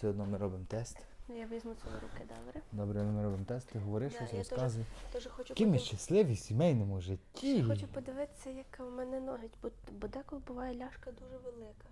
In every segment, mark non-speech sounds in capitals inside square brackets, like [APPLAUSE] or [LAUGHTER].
Все одно ми робимо тест. Я візьму це в руки, добре? Добре, ми робимо тест, ти говори Да, щось, я розказуй. Дуже хочу ми подив- щасливі в сімейному житті. Хочу подивитися, яка в мене ноги, бо, бо деколи буває ляшка дуже велика.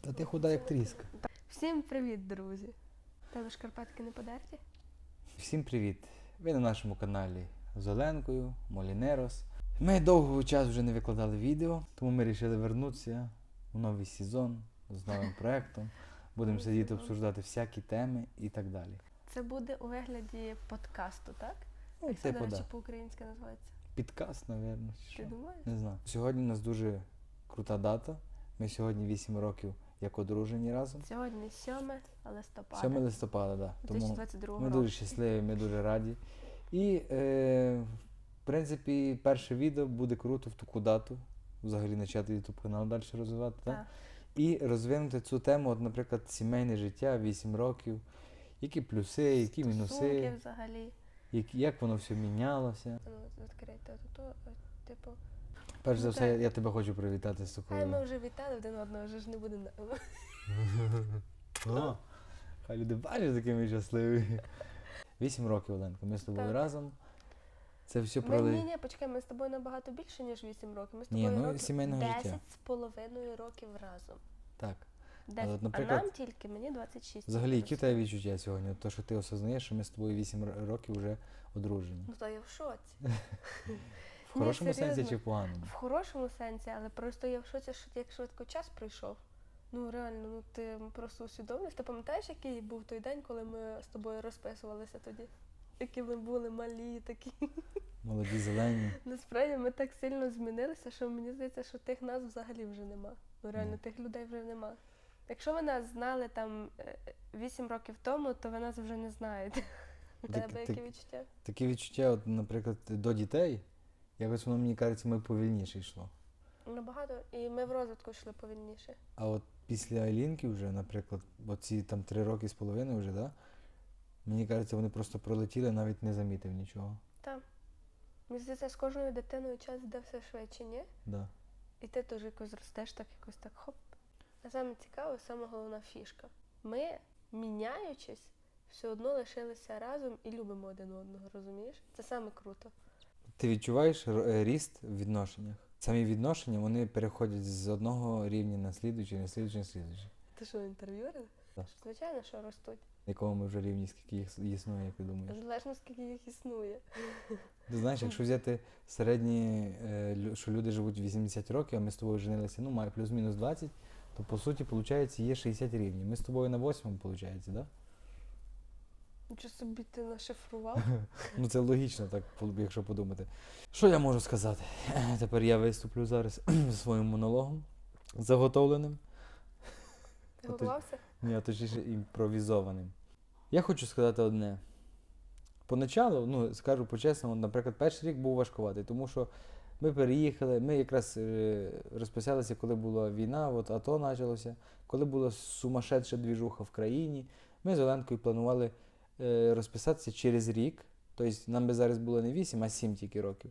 Та ти худа як тріска. Всім привіт, друзі! Тебе шкарпетки не подерті? Всім привіт! Ви на нашому каналі з Оленкою, Молінерос. Ми довго час вже не викладали відео, тому ми вирішили вернутися у новий сезон з новим [LAUGHS] проєктом. Будемо сидіти, обсуждати всякі теми і так далі. Це буде у вигляді подкасту, так? Ну, Як це, типу, до речі, да. по-українськи називається? Підкаст, напевно. Ти думаєш? Не знаю. Сьогодні у нас дуже крута дата. Ми сьогодні 8 років як одружені разом. Сьогодні 7 листопада 7 листопада, да. Тому 2022 ми року. дуже щасливі, ми дуже раді. І, е, в принципі, перше відео буде круто в таку дату. Взагалі почати YouTube канал далі розвивати. Так? І розвинути цю тему, от, наприклад, сімейне життя 8 років. Які плюси, які мінуси, взагалі. які, як воно все мінялося. Ну, відкрийте тут, типу. Перш за Ну, все, так. я тебе хочу привітати з Хай ми вже вітали один одного, вже ж не буде. [LAUGHS] Хай люди бачать, які ми щасливі. Вісім років, Оленко, ми з тобою разом. Це все проли. ні, ні, почекай, ми з тобою набагато більше, ніж 8 років. Ми з Ні, ну, років сімейного 10 життя. з половиною років разом. Так. 10. от, наприклад, а нам тільки, мені 26. Взагалі, які в тебе відчуття сьогодні? То, що ти осознаєш, що ми з тобою 8 років вже одружені. Ну, то я в шоці. [LAUGHS] В хорошому сенсі чи в поганому? В хорошому сенсі, але просто я в шоці, що як швидко час пройшов. Ну реально, ну ти просто усвідомлюєш. Ти пам'ятаєш, який був той день, коли ми з тобою розписувалися тоді? Які ми були малі, такі. Молоді зелені. Насправді ми так сильно змінилися, що мені здається, що тих нас взагалі вже нема. Ну реально, Ні. тих людей вже нема. Якщо ви нас знали там 8 років тому, то ви нас вже не знаєте. Так- тебе так- які відчуття? Такі відчуття, от, наприклад, до дітей, якось воно мені кажеться, ми повільніше йшло. Набагато, і ми в розвитку йшли повільніше. А от після Айлінки вже, наприклад, оці там три роки з половиною вже, да? Мені кажеться, вони просто пролетіли, навіть не замітив нічого. Так. Мені здається, з кожною дитиною час йде все швидше, ні? Да. І ти теж якось ростеш, так якось так хоп. А саме цікаве, саме головна фішка. Ми, міняючись, все одно лишилися разом і любимо один одного, розумієш? Це саме круто. Ти відчуваєш е, ріст в відношеннях? Самі відношення вони переходять з одного рівня на слідуючий, на слідуючий, на слідуючий. Ти що, інтерв'юер? Так. Звичайно, що ростуть. Якого ми вже рівні, скільки їх існує, як ти думаєш? Залежно скільки їх існує. Ти знаєш, якщо взяти середні, е, що люди живуть 80 років, а ми з тобою женилися, ну, має плюс-мінус 20, то по суті, виходить, є 60 рівнів. Ми з тобою на 8, виходить, так? Да? Нічого собі ти нашифрував? [LAUGHS] Ну це логічно, так, якщо подумати. Що я можу сказати? Тепер я виступлю зараз [CLEARS THROAT] зі своїм монологом заготовленим. Ти готувався? Ні, точніше імпровізованим. Я хочу сказати одне. Поначалу, ну, скажу по-чесному, наприклад, перший рік був важкуватий, тому що ми переїхали, ми якраз е, розписалися, коли була війна, от АТО почалося, коли була сумасшедша двіжуха в країні. Ми з Оленкою планували е, розписатися через рік. Тобто нам би зараз було не 8, а 7 тільки років.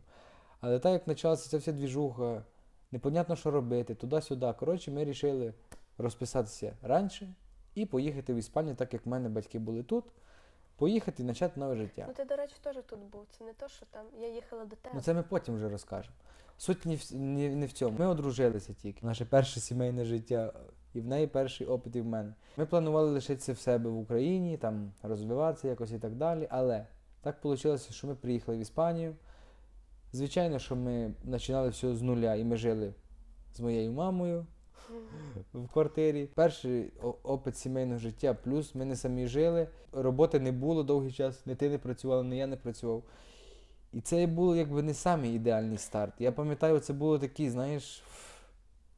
Але так як почалася ця вся двіжуха, непонятно, що робити, туди-сюди. Коротше, ми вирішили розписатися раніше і поїхати в Іспанію, так як в мене батьки були тут. Поїхати і почати нове життя. Ну ти, до речі, теж тут був. Це не то, що там. Я їхала до тебе. Ну це ми потім вже розкажемо. Суть не в, не, не в цьому. Ми одружилися тільки. Наше перше сімейне життя. І в неї перший опит, і в мене. Ми планували лишитися в себе в Україні, там розвиватися якось і так далі. Але так вийшло, що ми приїхали в Іспанію. Звичайно, що ми починали все з нуля, і ми жили з моєю мамою в квартирі. Перший опит сімейного життя, плюс ми не самі жили. Роботи не було довгий час, не ти не працювала, не я не працював. І це було якби не самий ідеальний старт. Я пам'ятаю, це було такий, знаєш,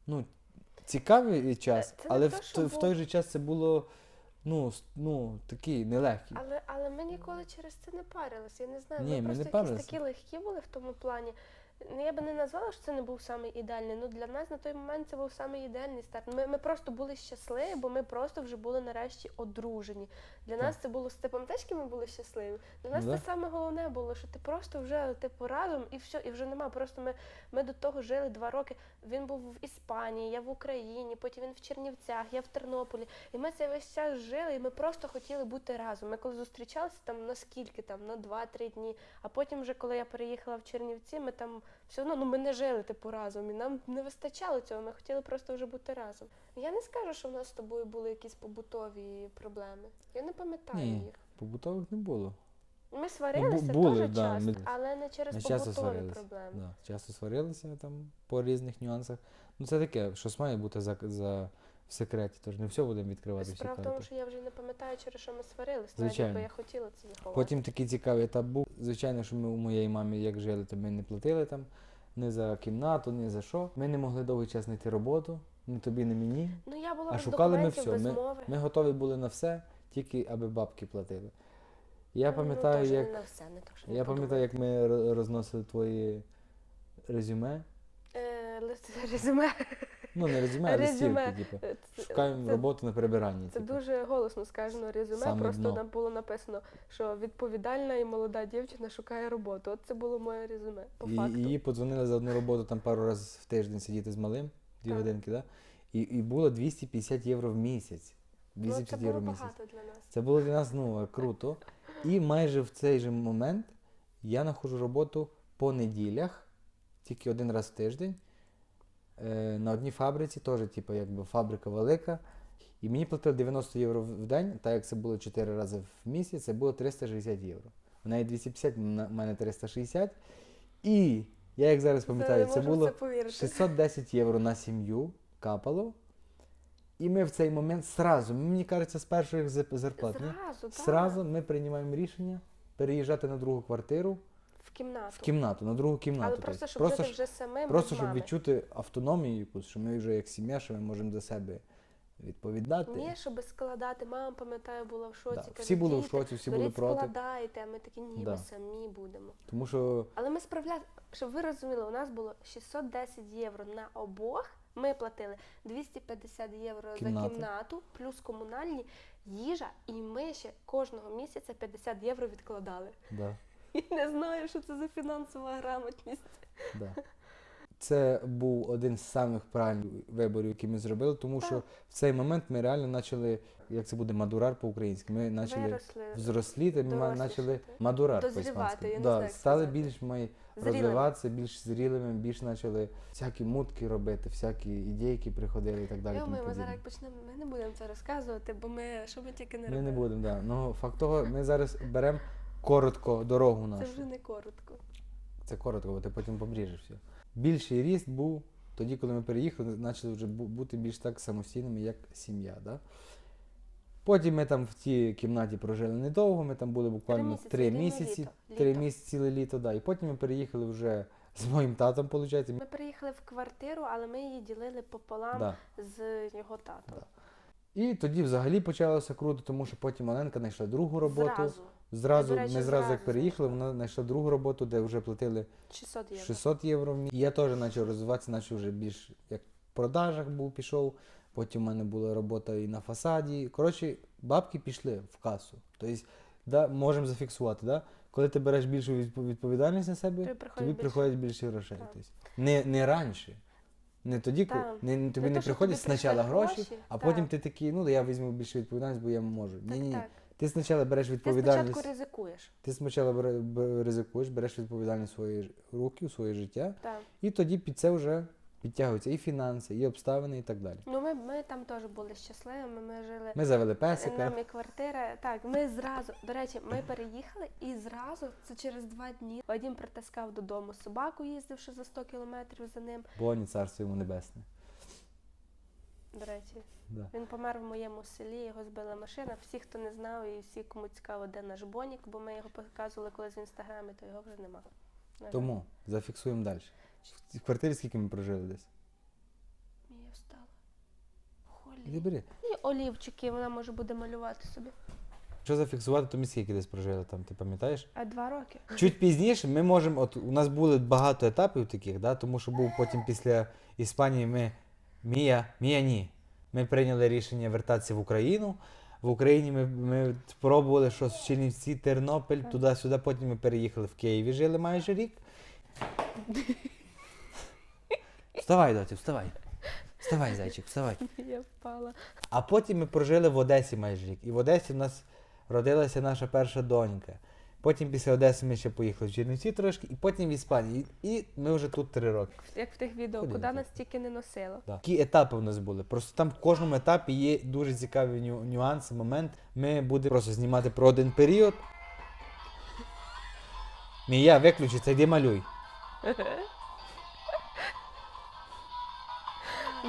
ну, цікавий час, Це не але в, що той- в той же час це було ну, ну, такий нелегкий. Але, але ми ніколи через це не парилися. Я не знаю, Ні, ми, ми просто не якісь такі легкі були в тому плані. Ну, я би не назвала, що це не був самий ідеальний. Ну для нас на той момент це був самий ідеальний старт. Ми, ми просто були щасливі, бо ми просто вже були нарешті одружені. Для нас це було з типом тежки, ми були щасливі. Для нас Ну да. це саме головне було, що ти просто вже типу разом і все, і вже нема. Просто ми, ми до того жили два роки. Він був в Іспанії, я в Україні, потім він в Чернівцях, я в Тернополі. І ми цей весь час жили, і ми просто хотіли бути разом. Ми коли зустрічалися там на скільки там, на 2-3 дні. А потім, вже коли я переїхала в Чернівці, ми там все одно ну ми не жили типу разом, і нам не вистачало цього. Ми хотіли просто вже бути разом. Я не скажу, що в нас з тобою були якісь побутові проблеми. Я не пам'ятаю Ні. їх. Побутових не було. Ми сварилися були, теж да, часто, ми- але не через Ми часто побутові сварилися. проблеми. Да. Часто сварилися там по різних нюансах. Ну це таке, щось має бути за, за в секреті, тож не все будемо відкривати всі Справа в тому, карти. що я вже не пам'ятаю, через що ми сварилися, Звичайно. бо я хотіла це заховати. Потім такий цікавий етап був. Звичайно, що ми у моєї мамі як жили, то ми не платили там ні за кімнату, ні за що. Ми не могли довгий час знайти роботу, ні тобі, ні мені. Ну я була А без шукали ми документів, все. без Ми, мови. ми готові були на все, тільки аби бабки платили. Я Ну, пам'ятаю, теж як не на все, не то, що я пам'ятаю, як ми ро- розносили твої резюме. Е, лист- резюме. Ну, не резюме, а листівки, типу. Е, Шукаємо це- роботу на прибиранні. Це типу. дуже голосно сказано резюме. Саме просто дно. там було написано, що відповідальна і молода дівчина шукає роботу. От це було моє резюме. По І, факту. їй подзвонили за одну роботу там пару разів в тиждень сидіти з малим, дві Так. годинки, да? І, і було 250 євро в місяць. ну, 250 це євро було в місяць. багато для нас. Це було для нас ну, круто. І майже в цей же момент я знаходжу роботу по неділях, тільки один раз в тиждень. Е, на одній фабриці, теж, типу, якби фабрика велика. І мені платили 90 євро в день, так як це було 4 рази в місяць, це було 360 євро. В неї 250, на мене 360. І я як зараз пам'ятаю, це було це 610 євро на сім'ю капало. І ми в цей момент сразу, мені кажеться, з перших зап- зарплат. Зразу, так. Сразу ми приймаємо рішення переїжджати на другу квартиру В кімнату. в кімнату, на другу кімнату. Але просто, щоб просто, жити вже самим просто щоб відчути автономію якусь, що ми вже як сім'я, що ми можемо за себе відповідати. Ні, щоб складати. Мама, пам'ятаю, була в шоці. Да. каже, Всі були в шоці, всі були проти. складайте, а ми такі, ні, Да. ми самі будемо. Тому що Але ми справляли, щоб ви розуміли, у нас було 610 євро на обох. Ми платили 250 євро Кімната. за кімнату, плюс комунальні, їжа, і ми ще кожного місяця 50 євро відкладали. да, [LAUGHS] Я не знаю, що це за фінансова грамотність. да. це був один з самих правильних виборів, які ми зробили, тому що Так. в цей момент ми реально почали, як це буде, мадурар по-українськи. Ми почали взросліти, ми почали мадурар по-іспанськи. да, знаю, стали сказати. більш ми розвиватися, більш зрілими, більш почали всякі мутки робити, всякі ідейки приходили і так далі. Тому думаю, ми зараз почнемо, ми не будемо це розказувати, бо ми що ми тільки не Ми не будемо, да. Ну факт того, ми зараз беремо коротко дорогу Це вже не коротко. Це коротко, бо ти потім побріжеш все. Більший ріст був тоді, коли ми переїхали, почали вже бути більш так самостійними, як сім'я. Да? Потім ми там в тій кімнаті прожили недовго, ми там були буквально три місяці, три місяці, ціле літо, да. І потім ми переїхали вже з моїм татом, виходить. Ми переїхали в квартиру, але ми її ділили пополам Да. з його татом. Да. І тоді взагалі почалося круто, тому що потім Оленка знайшла другу роботу. Зразу. Зразу, речі, ми зразу, як зразу переїхали, вона знайшла другу роботу, де вже платили 600 євро. 600 євро в місяць. І я теж почав розвиватися, почав вже більш як в продажах був, пішов. Потім в мене була робота і на фасаді. Коротше, бабки пішли в касу. Тобто, да, можемо зафіксувати, да? коли ти береш більшу відпо- відповідальність на себе, Тобі приходить тобі більше. приходять більше грошей. Так. Тобто, не, не раніше. Не тоді, коли Так. не, тобі Не не то, що приходять тобі спочатку прийшли гроші, гроші, а так. потім ти такий, ну я візьму більше відповідальність, бо я можу. Ні, ні. так. Ти спочатку береш Ти спочатку ризикуєш. Ти спочатку бере- бе- ризикуєш, береш відповідальність в свої ж- руки, своє життя, Так. і тоді під це вже підтягуються і фінанси, і обставини, і так далі. Ну ми, ми там теж були щасливими. Ми жили Ми завели песика. нам і квартира. Так, ми зразу. До речі, ми переїхали і зразу, це через два дні. Вадім притаскав додому собаку, їздивши за 100 кілометрів за ним. Боні, царство йому небесне. До речі, Да. Він помер в моєму селі, його збила машина. Всі, хто не знав, і всі, кому цікаво, де наш бонік, бо ми його показували колись в інстаграмі, то його вже нема. На жаль. Тому зафіксуємо далі. В квартирі скільки ми прожили десь? Я встала. Іди Холі. бери. І олівчики вона може буде малювати собі. Що зафіксувати, то ми скільки десь прожили там, ти пам'ятаєш? А два роки. Чуть пізніше ми можемо, от у нас були багато етапів таких, да, тому що був потім після Іспанії ми Мія, Мія ні. Ми прийняли рішення вертатися в Україну. В Україні ми, ми спробували щось в Чернівці, Тернопіль, туди-сюди. Потім ми переїхали в Києві, жили майже рік. Вставай, доті, вставай. Вставай, зайчик, вставай. Я впала. А потім ми прожили в Одесі майже рік. І в Одесі в нас родилася наша перша донька. Потім після Одеси ми ще поїхали в Чернівці трошки, і потім в Іспанію. І ми вже тут три роки. Як в тих відео, Куди куди нас тільки не носило. Да. Які етапи в нас були? Просто там в кожному етапі є дуже цікаві ню- нюанси, момент. Ми будемо просто знімати про один період. Мія, виключи, це йди малюй. [LAUGHS]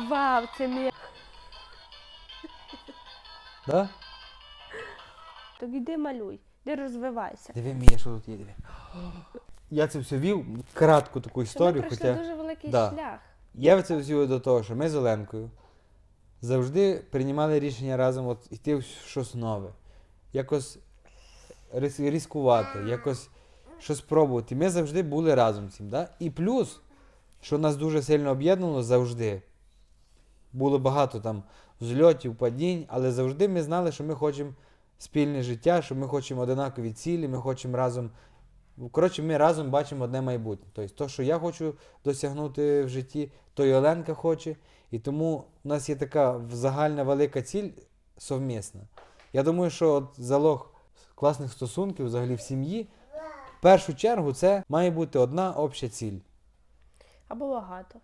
Вау, це мій. Да? То йди малюй, де розвивайся. Диви, Мія, що тут є, диви. [GASPS] Я це все вів, кратку таку Що ми історію, пройшли хоча. дуже великий Да. шлях. Я це взяв до того, що ми з Оленкою завжди приймали рішення разом от йти в щось нове, якось рис- ризикувати, якось щось пробувати. Ми завжди були разом цим. Да? І плюс, що нас дуже сильно об'єднувало завжди. Було багато там взльотів, падінь, але завжди ми знали, що ми хочемо спільне життя, що ми хочемо одинакові цілі, ми хочемо разом. Коротше, ми разом бачимо одне майбутнє. Тобто, то, що я хочу досягнути в житті, то і Оленка хоче. І тому у нас є така загальна велика ціль совмісна. Я думаю, що от залог класних стосунків взагалі в сім'ї, в першу чергу, це має бути одна обща ціль. Або багато.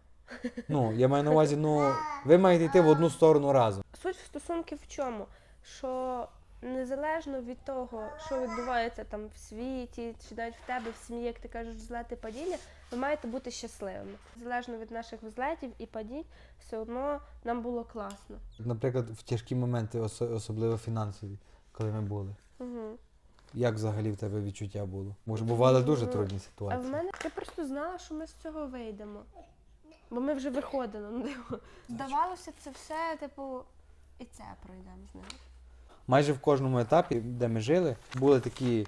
Ну, я маю на увазі, ну, ви маєте йти в одну сторону разом. Суть стосунків в чому? Що незалежно від того, що відбувається там в світі, чи навіть в тебе в сім'ї, як ти кажеш, взлети падіння, ви маєте бути щасливими. Залежно від наших взлетів і падінь, все одно нам було класно. Наприклад, в тяжкі моменти, особливо фінансові, коли ми були. Угу. Як взагалі в тебе відчуття було? Може, бували дуже Ну, трудні А ситуації. в мене я просто знала, що ми з цього вийдемо. Бо ми вже виходили. Здавалося, це все, типу, і це пройдемо з ним. Майже в кожному етапі, де ми жили, були такі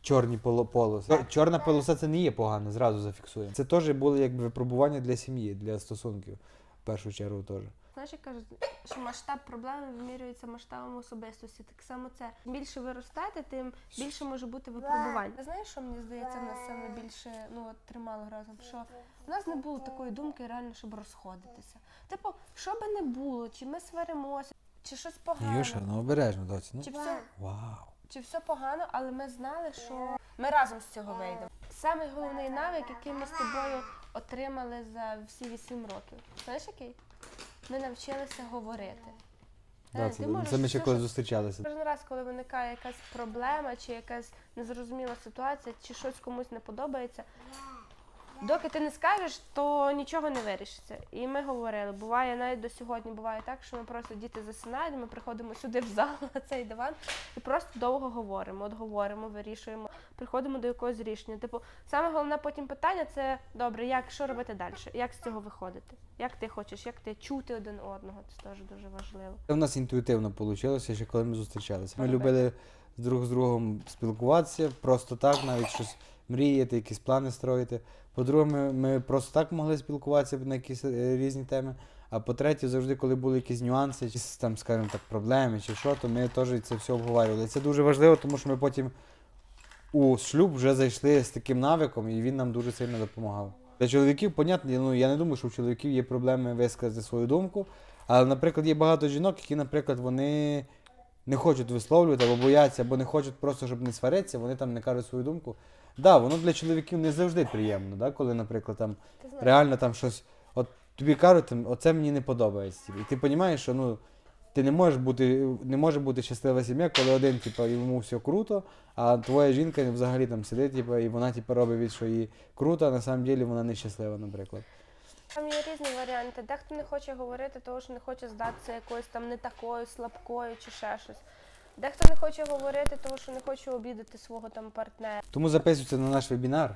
чорні поло- полоси. Чорна полоса це не є погано, зразу зафіксуємо. Це теж були якби випробування для сім'ї, для стосунків. В першу чергу теж. Знаєш, як кажуть, що масштаб проблеми вимірюється масштабом особистості. Так само це Чим більше ви ростете, тим більше може бути випробувань. Знаєш, що мені здається, нас саме більше ну от тримало разом? Що в нас не було такої думки реально, щоб розходитися. Типу, що би не було, чи ми сваримося, чи щось погано, Юша, ну обережно, доці. Ну. чи все Вау. чи все погано, але ми знали, що ми разом з цього вийдемо. Самий головний навик, який ми з тобою отримали за всі вісім років. Знаєш який? Ми навчилися говорити. Да, Е, це, можеш це ми ще все, коли що- зустрічалися. Кожен раз, коли виникає якась проблема, чи якась незрозуміла ситуація, чи щось комусь не подобається, доки ти не скажеш, то нічого не вирішиться. І ми говорили, буває навіть до сьогодні буває так, що ми просто діти засинають, ми приходимо сюди в зал [LAUGHS] на цей диван і просто довго говоримо. От говоримо, вирішуємо, приходимо до якогось рішення. Типу, саме головне потім питання це добре, як що робити далі, як з цього виходити, як ти хочеш, як ти чути один одного. Це теж дуже важливо. Це в нас інтуїтивно вийшло, ще коли ми зустрічалися. Ми любили друг з другом спілкуватися, просто так, навіть щось мріяти, якісь плани строїти. По-друге, ми, ми просто так могли спілкуватися на якісь е, різні теми. А по-третє, завжди, коли були якісь нюанси, чи там, скажімо так, проблеми, чи що, то ми теж це все обговорювали. Це дуже важливо, тому що ми потім у шлюб вже зайшли з таким навиком, і він нам дуже сильно допомагав. Для чоловіків, понятно, ну я не думаю, що у чоловіків є проблеми висказати свою думку. Але, наприклад, є багато жінок, які, наприклад, вони не хочуть висловлювати або бояться, або не хочуть просто, щоб не сваритися, вони там не кажуть свою думку. Да, воно для чоловіків не завжди приємно, да, коли, наприклад, там реально там щось. От тобі кажуть, там, оце мені не подобається. І ти розумієш, що ну, ти не можеш бути, не може бути щаслива сім'я, коли один, типу, йому все круто, а твоя жінка взагалі там сидить, типу, і вона типу, робить від, що їй круто, а на самом деле вона не щаслива, наприклад. Там є різні варіанти. Дехто не хоче говорити, тому що не хоче здатися якоюсь там не такою, слабкою чи ще щось. Дехто не хоче говорити, тому що не хоче обідати свого там партнера. Тому записуйте на наш вебінар.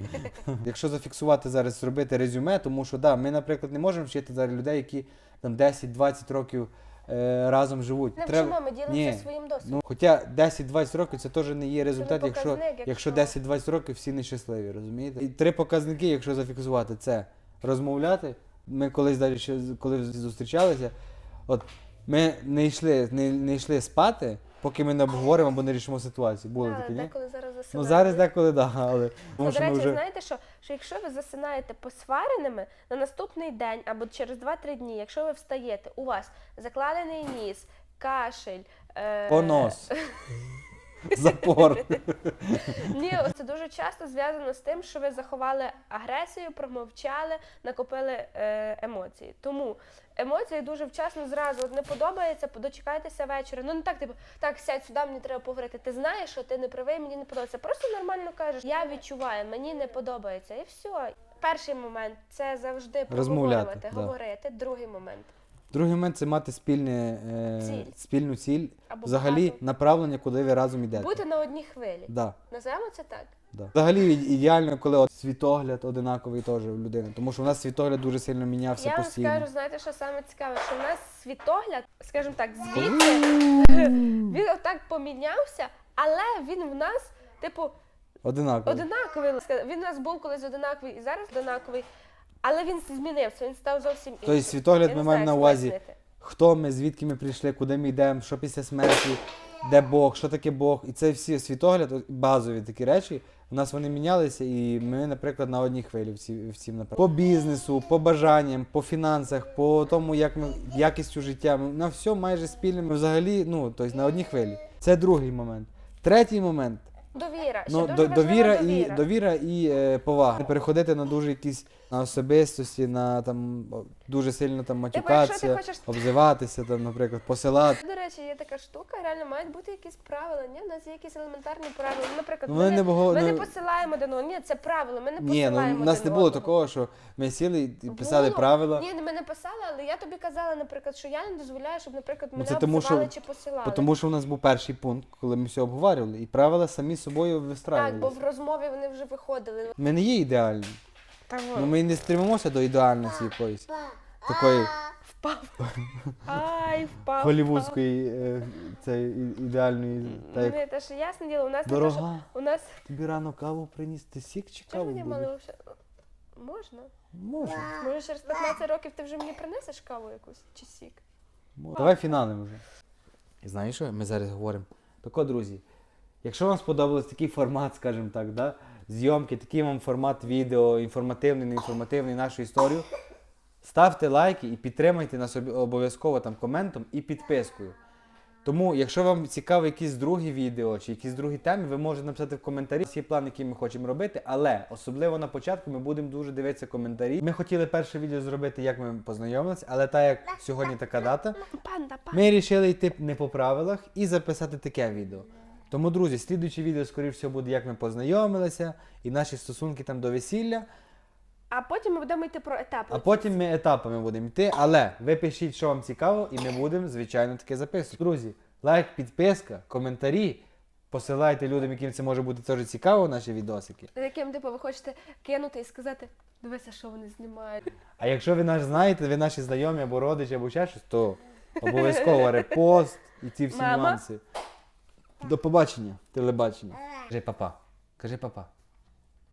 [LAUGHS] Якщо зафіксувати зараз, зробити резюме, тому що да, ми, наприклад, не можемо вчити зараз людей, які там 10-20 років е, разом живуть. Не Треба- вчимо, ми ділимося Ні. своїм досвідом. Ну, хоча 10-20 років це теж не є результат, не якщо, показник, якщо якщо- 10-20 років всі нещасливі, розумієте? І три показники, якщо зафіксувати, це розмовляти. Ми колись далі ще коли зустрічалися, от ми не йшли, не, не йшли спати, поки ми не обговоримо або не рішимо ситуацію. Були такі, ні? деколи зараз Ну засинаємо. зараз деколи да, але Ну, тому до що ми речі, вже знаєте що? Що якщо ви засинаєте посвареними на наступний день або через 2-3 дні, якщо ви встаєте, у вас закладений ніс, кашель, е... понос, [LAUGHS] запор. [LAUGHS] Ні, це дуже часто зв'язано з тим, що ви заховали агресію, промовчали, накопили е, емоції. Тому емоції дуже вчасно зразу от не подобається, дочекайтеся вечора. Ну не так, типу, так, сядь сюди, мені треба поговорити. Ти знаєш, що ти не правий, мені не подобається. Просто нормально кажеш, я відчуваю, мені не подобається. І все. Перший момент це завжди проговорювати, да. говорити. Другий момент Другий момент це мати спільне, е, Ціль. спільну ціль, або взагалі багато. направлення, куди ви разом йдете. бути на одній хвилі. Да. Називаємо це так. Да. Взагалі і- ідеально, коли от світогляд одинаковий теж у людини. Тому що у нас світогляд дуже сильно мінявся Я вам постійно. скажу, знаєте, що саме цікаве, що в нас світогляд, скажімо так, звідти [LAUGHS] він отак помінявся, але він в нас, типу, Одинаковий. одинаковий. Він у нас був колись одинаковий і зараз одинаковий, але він змінився, він став зовсім іншим. Тобто світогляд Я ми не маємо знаю, на як увазі, пояснити. хто ми, звідки ми прийшли, куди ми йдемо, що після смерті, де Бог, що таке Бог. І це всі світогляд, от базові такі речі. У нас вони мінялися, і ми, наприклад, на одній хвилі в ці- в цім напрямку. По бізнесу, по бажанням, по фінансах, по тому, як ми якістю життя. Ми на все майже спільне. Ми взагалі, ну, тобто на одній хвилі. Це другий момент. Третій момент. Довіра. Ще Ну, дуже до, важлива довіра, довіра. і довіра і е, повага. Не переходити на дуже якісь на особистості, на там дуже сильно там Типу, якщо ти хочеш обзиватися, там, наприклад, посилати. До речі, є така штука, реально мають бути якісь правила. Ні, у нас є якісь елементарні правила. Ну, Наприклад, Ну, ми, вони не, не бого- ми не ну, посилаємо один одного. Ні, це правило. Ми не Ні, посилаємо ну у нас не було такого, що ми сіли і писали Було. правила. Ні, ми не писали, але я тобі казала, наприклад, що я не дозволяю, щоб, наприклад, Ну, мене це тому, обзивали що- чи посилали. Тому що у нас був перший пункт, коли ми все обговорювали, і правила самі собою Так, бо вистраювалися. в розмові вони вже виходили. Ми не є ідеальні. Ну, ми не стремимося до ідеальності якоїсь такої Впав. Ай, впав. голівудської, е, цієї ідеальної. Та як Ні, те, що ясне діло, у нас не те, що... дорога. У нас... Тобі рано каву приніс, ти сік чи Чого каву мені мали вообще... Можна? Можна. Може, через 15 років ти вже мені принесеш каву якусь чи сік? Мо- Давай фіналим вже. І знаєш що? Ми зараз говоримо. Так от, друзі, якщо вам сподобався такий формат, скажімо так, да? Зйомки, такий вам формат відео, інформативний, неінформативний, нашу історію, ставте лайки і підтримайте нас обов'язково там коментом і підпискою. Тому, якщо вам цікаво якісь другі відео чи якісь другі теми, ви можете написати в коментарі всі плани, які ми хочемо робити. Але особливо на початку ми будемо дуже дивитися коментарі. Ми хотіли перше відео зробити, як ми познайомилися, але так як сьогодні така дата, ми вирішили йти не по правилах і записати таке відео. Тому, друзі, слідуюче відео, скоріше всього, буде, як ми познайомилися, і наші стосунки там до весілля. А потім ми будемо йти про етапи. А потім ми етапами будемо йти. Але ви пишіть, що вам цікаво, і ми будемо, звичайно, таке записувати. Друзі, лайк, підписка, коментарі. Посилайте людям, яким це може бути теж цікаво, наші відосики. Яким типу ви хочете кинути і сказати, дивися, що вони знімають. А якщо ви нас знаєте, ви наші знайомі або родичі, або ще щось, то обов'язково репост і ці всі Мама? нюанси. До побачення, телебачення. Кажи папа. Кажи папа.